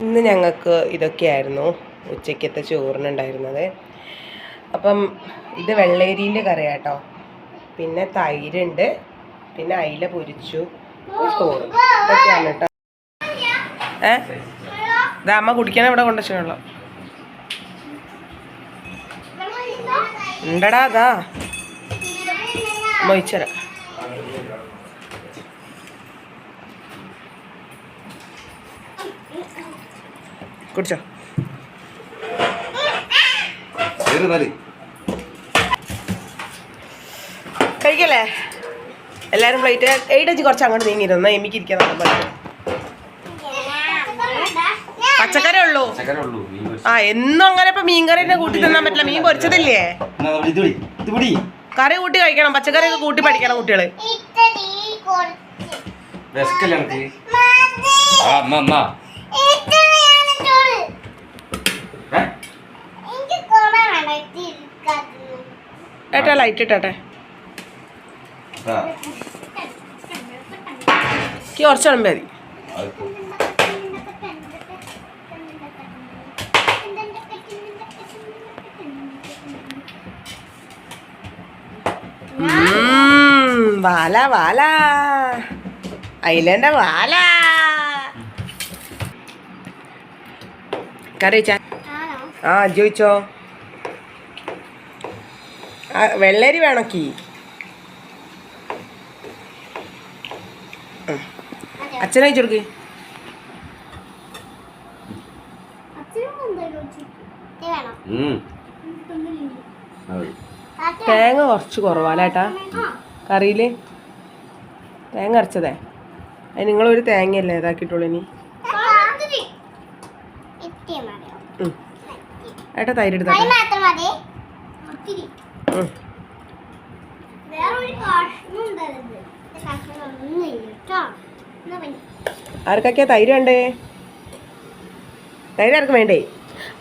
ഇന്ന് ഞങ്ങൾക്ക് ഇതൊക്കെയായിരുന്നു ഉച്ചയ്ക്കത്തെ ചോറിനുണ്ടായിരുന്നത് അപ്പം ഇത് വെള്ളേരിന്റെ കറിയാട്ടോ. പിന്നെ തൈരുണ്ട്. പിന്നെ അയില പൊരിച്ചു. ചോറ്. ഇതൊക്കെയാണ് കേട്ടോ. ഏ? അമ്മ കുടിക്കാൻ ഇവിടെ കൊണ്ടുവച്ച ഉണ്ടടാ അതാ അമ്മ കുടിച്ചോ. കഴിക്കല്ലേ? എല്ലാവരും പ്ലേറ്റ് എയ്ഡച്ച് കുറച്ച് അങ്ങോട്ട് നീങ്ങിയിരുന്നു എനിക്ക് ഇരിക്കാൻ പച്ചക്കറി ഉള്ളൂ. ആ എന്നും അങ്ങനെ ഇപ്പൊ മീൻകറി തന്നെ കൂട്ടി തിന്നാൻ പറ്റില്ല. മീൻ പൊരിച്ചതില്ലേ. കറി കൂട്ടി കഴിക്കണം. പച്ചക്കറി ഒക്കെ കൂട്ടി പഠിക്കണം കുട്ടികൾ. വിശക്കല്ലേ അനക്ക്? ആ, എന്നാ, എന്നാ. ഏ? ഏട്ടാ ലൈറ്റ് ഇട്ടാട്ടെ. ആ, എനിക്ക് കുറച്ച് വിളമ്പി മതി. വാല വാല. അയിലന്റെ വാല. കറി വെച്ചാ? ആ ചോദിച്ചോ വെള്ളരി വേണോക്കി അച്ഛനെ മതി. തേങ്ങ കുറച്ച് കുറവാലേട്ടാ. കറിയിൽ? തേങ്ങ അരച്ചതേ? അത് നിങ്ങളൊരു തേങ്ങയല്ലേ ഇതാക്കിയിട്ടുള്ളൂ ഇനി. ഏട്ടാ തൈര് ആർക്കൊക്കെയാ തൈര് വേണ്ടേ? തൈര് ആർക്കും വേണ്ടേ?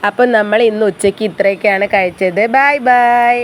അപ്പം നമ്മൾ ഇന്ന് ഉച്ചയ്ക്ക് ഇത്രയൊക്കെയാണ് കഴിച്ചത്. Bye bye.